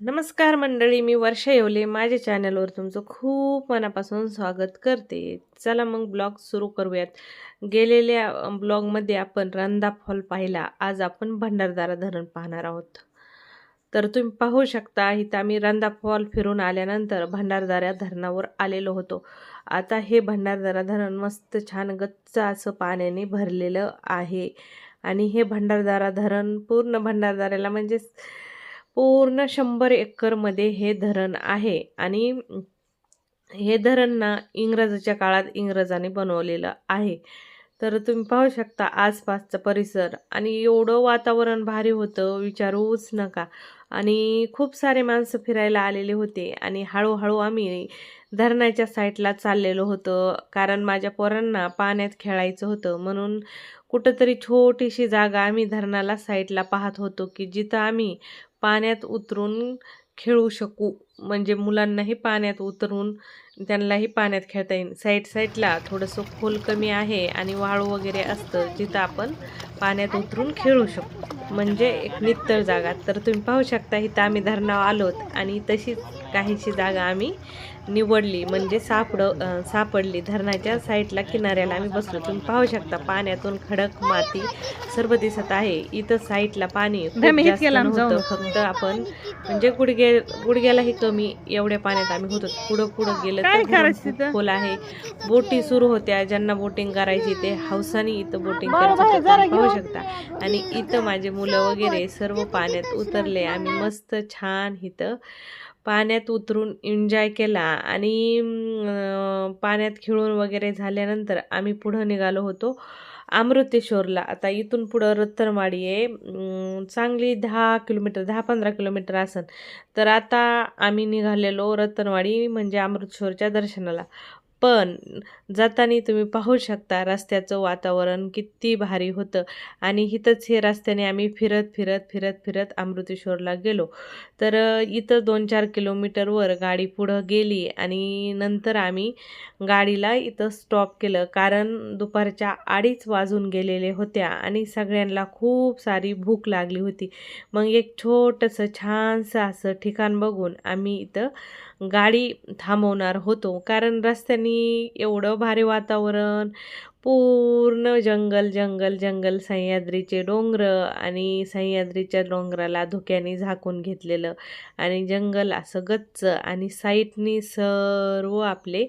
नमस्कार मंडळी मी वर्षा येवले. माझ्या चॅनलवर तुमचं खूप मनापासून स्वागत करते. चला मग ब्लॉग सुरू करूयात. गेलेल्या ब्लॉगमध्ये आपण रंधा फॉल पाहिला. आज आपण भंडारदारा धरण पाहणार आहोत. तर तुम्ही पाहू शकता इथं आम्ही रंधा फॉल फिरून आल्यानंतर भंडारदारा धरणावर आलेलो होतो. आता हे भंडारदारा धरण मस्त छान गच्च असं पाण्याने भरलेलं आहे. आणि हे भंडारदारा धरण पूर्ण भंडारदाऱ्याला म्हणजेच पूर्ण शंभर एकरमध्ये हे धरण आहे. आणि हे धरण ना इंग्रजाच्या काळात इंग्रजांनी बनवलेलं आहे. तर तुम्ही पाहू शकता आसपासचा परिसर. आणि एवढं वातावरण भारी होतं विचारूच नका. आणि खूप सारे माणसं फिरायला आलेले होते. आणि हळूहळू आम्ही धरणाच्या साईडला चाललेलो होतं. कारण माझ्या पोरांना पाण्यात खेळायचं होतं. म्हणून कुठंतरी छोटीशी जागा आम्ही धरणाला साईडला पाहत होतो की जिथं आम्ही पाण्यात उतरून खेळू शकू. म्हणजे मुलांनाही पाण्यात उतरून त्यांनाही पाण्यात खेळता येईल. साईड साईडला थोडंसं खोल कमी आहे आणि वाळू वगैरे असतं जिथं आपण पाण्यात उतरून खेळू शकतो म्हणजे एक नित्तळ जागा. तर तुम्ही पाहू शकता इथं आम्ही धरणावर आलोत आणि तशीच काहीशी जागा आम्ही निवडली म्हणजे सापड सापडली. धरणाच्या साईडला किनाऱ्याला आम्ही बसलो. तुम्ही पाहू शकता पाण्यातून खडक माती सर्व दिसत आहे. इथं साईडला पाणी फक्त आपण म्हणजे गुडघे गुडघ्यालाही कमी एवढ्या पाण्यात आम्ही होतो. पुढं पुढं गेलं तर करायचं? खोल आहे. बोटी सुरू होत्या. ज्यांना बोटिंग करायची ते हौसानी इथं बोटिंग तुम्ही पाहू. शकता. आणि इथं माझे मुलं वगैरे सर्व पाण्यात उतरले. आम्ही मस्त छान इथं पाण्यात उतरून एन्जॉय केला आणि पाण्यात खेळून वगैरे झाल्यानंतर आम्ही पुढं निघालो होतो अमृतेश्वरला. आता इथून पुढं रत्तरमाडी आहे. चांगली दहा किलोमीटर दहा पंधरा किलोमीटर असन तर आता आम्ही निघालेलो रतनवाडी म्हणजे अमृतेश्वरच्या दर्शनाला. पण जाताना तुम्ही पाहू शकता रस्त्याचं वातावरण किती भारी होतं. आणि इथंच हे रस्त्याने आम्ही फिरत फिरत फिरत फिरत अमृतेश्वरला गेलो. तर इथं दोन चार किलोमीटरवर गाडी पुढं गेली आणि नंतर आम्ही गाडीला इथं स्टॉप केलं. कारण दुपारच्या अडीच वाजून गेलेले होत्या आणि सगळ्यांना खूप सारी भूक लागली होती. मग एक छोटंसं छानसं असं ठिकाण बघून आम्ही इथं गाडी थांबवणार होतो. कारण रस्त्याने एवढं भारी वातावरण पूर्ण जंगल जंगल जंगल सह्याद्रीचे डोंगर आणि सह्याद्रीच्या डोंगराला धुक्याने झाकून घेतलेलं आणि जंगल असं गच्च आणि साईटनी सर्व आपले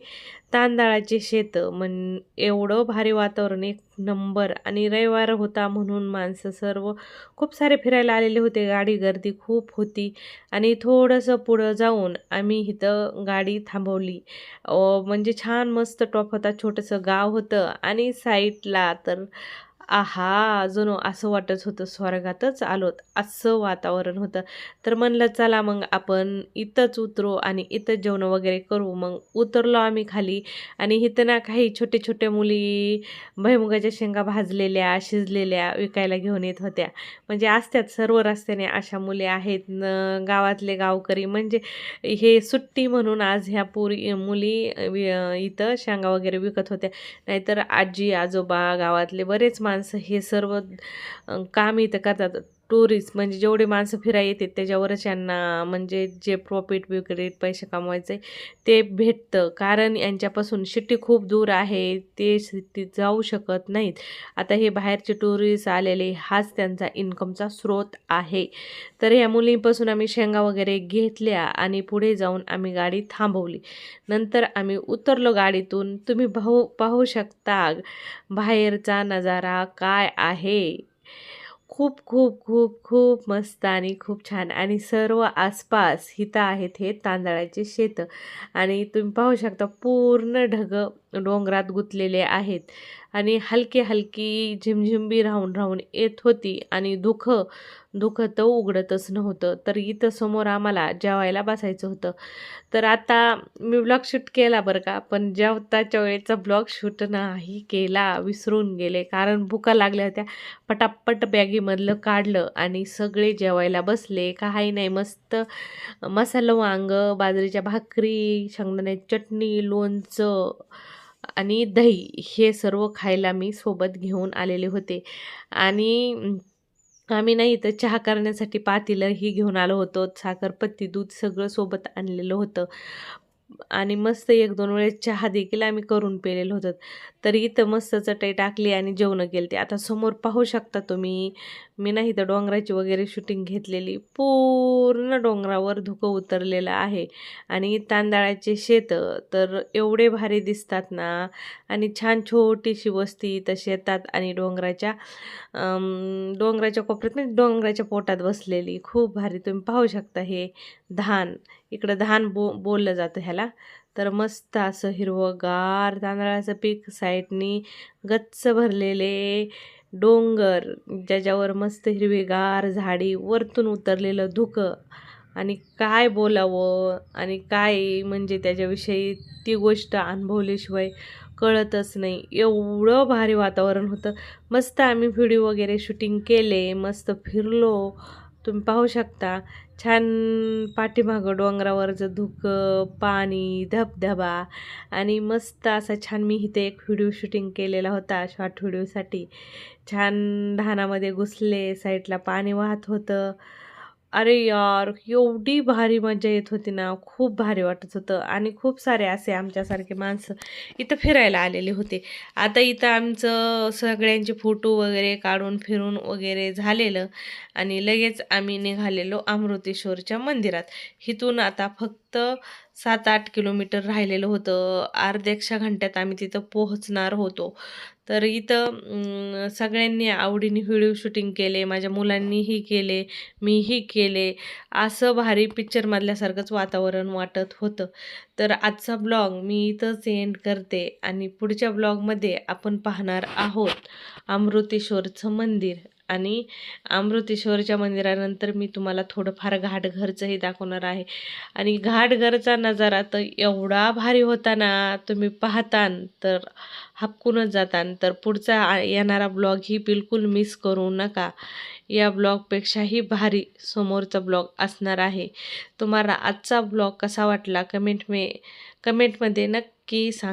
तांदळाचे शेतं म्हण एवढं भारी वातावरण एक नंबर. आणि रविवार होता म्हणून माणसं सर्व खूप सारे फिरायला आलेले होते. गाडी गर्दी खूप होती. आणि थोडंसं पुढं जाऊन आम्ही इथं गाडी थांबवली. म्हणजे छान मस्त टॉप होता छोटंसं गाव होतं. आणि साईडला तर आहा अजून असं वाटत होतं स्वर्गातच आलोत असं वातावरण होतं. तर म्हणलं चला मग आपण इथंच उतरू आणि इथंच जेवण वगैरे करू. मग उतरलो आम्ही खाली आणि इथं ना काही छोटे छोटे मुली भैमुगाच्या शेंगा भाजलेल्या शिजलेल्या विकायला घेऊन येत होत्या. म्हणजे असत्यात सर्व रस्त्याने अशा मुली आहेत गावातले गावकरी. म्हणजे हे सुट्टी म्हणून आज ह्या पुरी मुली इथं शेंगा वगैरे विकत होत्या. नाहीतर आजी आजोबा गावातले बरेच माणसं हे सर्व काम इथं करतात. टुरिस्ट म्हणजे जेवढे माणसं फिरायला येतात त्याच्यावरच यांना म्हणजे जे प्रॉफिट वगैरे पैसे कमवायचे ते भेटतं. कारण यांच्यापासून शिट्टी खूप दूर आहे ते सिटीत जाऊ शकत नाहीत. आता हे बाहेरचे टुरिस्ट आलेले हाच त्यांचा इन्कमचा स्रोत आहे. तर ह्या मुलींपासून आम्ही शेंगा वगैरे घेतल्या आणि पुढे जाऊन आम्ही गाडी थांबवली. नंतर आम्ही उतरलो गाडीतून. तुम्ही भाऊ पाहू शकता बाहेरचा नजारा काय आहे? खूप खूप खूप खूप मस्त आणि खूप छान. आणि सर्व आसपास हिथं आहेत हे तांदळाचे शेतं. आणि तुम्ही पाहू शकता पूर्ण ढगं डोंगरात गुंतलेले आहेत. आणि हलकी हलकी झिमझिमबी राहून राहून येत होती आणि दुःख दुःख तर उघडतच नव्हतं. तर इथं समोर आम्हाला जेवायला बसायचं होतं. तर आता मी ब्लॉग शूट केला बरं का पण जेवताच्या वेळेचा ब्लॉग शूट नाही केला विसरून गेले. कारण भुका लागल्या होत्या. पटापट बॅगीमधलं काढलं आणि सगळे जेवायला बसले. काही नाही मस्त मसाला वांग बाजरीच्या भाकरी शेंगदाण्याची चटणी लोणचं आणि दही हे सर्व खायला मी सोबत घेऊन आलेले होते. आणि आम्ही नाही तर चहा करण्यासाठी पातेलंही घेऊन आलो होतो. साखरपत्ती दूध सगळं सोबत आणलेलं होतं. आणि मस्त एक दोन वेळेस चहा देखील आम्ही करून पेलेलो होतं. तर इथं मस्त चटई टाकली आणि जेवणं केली. ते आता समोर पाहू शकता तुम्ही मी नाही तर डोंगराची वगैरे शूटिंग घेतलेली. पूर्ण डोंगरावर धुकं उतरलेलं आहे. आणि तांदळाचे शेतं तर एवढे भारी दिसतात ना. आणि छान छोटीशी वस्ती इथं शेतात आणि डोंगराच्या डोंगराच्या कोपऱ्यात नाही डोंगराच्या पोटात बसलेली. खूप भारी. तुम्ही पाहू शकता हे धान. इकडं धान बो बोललं जातं ह्याला. तर मस्त असं हिरवंगार तांदळाचं पीक साईडनी गच्च भरलेले. डोंगर ज्याच्यावर मस्त हिरवीगार झाडी वरतून उतरलेलं धुकं आणि काय बोलावं आणि काय म्हणजे त्याच्याविषयी ती गोष्ट अनुभवल्याशिवाय कळतच नाही. एवढं भारी वातावरण होतं. मस्त आम्ही व्हिडिओ वगैरे शूटिंग केले मस्त फिरलो तुम्ही पाहू शकता छान पाठीमागं डोंगरावरचं धुकं पाणी धबधबा आणि मस्त असा छान मी इथे एक व्हिडिओ शूटिंग केलेला होता शॉर्ट व्हिडिओसाठी. छान धानामध्ये घुसले साईडला पाणी वाहत होतं. अरे यार एवढी भारी मजा येत होती ना. खूप भारी वाटत होतं आणि खूप सारे असे आमच्यासारखे माणसं इथं फिरायला आलेले होते. आता इथं आमचं सगळ्यांचे फोटो वगैरे काढून फिरून वगैरे झालेलं आणि लगेच आम्ही निघालेलो अमृतेश्वरच्या मंदिरात. इथून आता फक्त सात आठ किलोमीटर राहिलेलं होतं. अर्ध्याक्षा घंट्यात आम्ही तिथं पोहोचणार होतो. तर इथं सगळ्यांनी आवडीने व्हिडिओ शूटिंग केले माझ्या मुलांनीही केले मीही केले. असं भारी पिक्चरमधल्यासारखंच वातावरण वाटत होतं. तर आजचा ब्लॉग मी इथंच एंड करते आणि पुढच्या ब्लॉगमध्ये आपण पाहणार आहोत अमृतेश्वरचं मंदिर. आणि अमृतेश्वरच्या मंदिरानंतर मी तुम्हाला थोडंफार घाटघरचंही दाखवणार आहे. आणि घाटघरचा नजारा तर एवढा भारी होता ना तुम्ही पाहतान तर हपकूनच जातान. तर पुढचा येणारा ब्लॉग ही बिलकुल मिस करू नका. या ब्लॉगपेक्षाही भारी समोरचा ब्लॉग असणार आहे. तुम्हाला आजचा ब्लॉग कसा वाटला कमेंट मे कमेंटमध्ये नक्की सांग.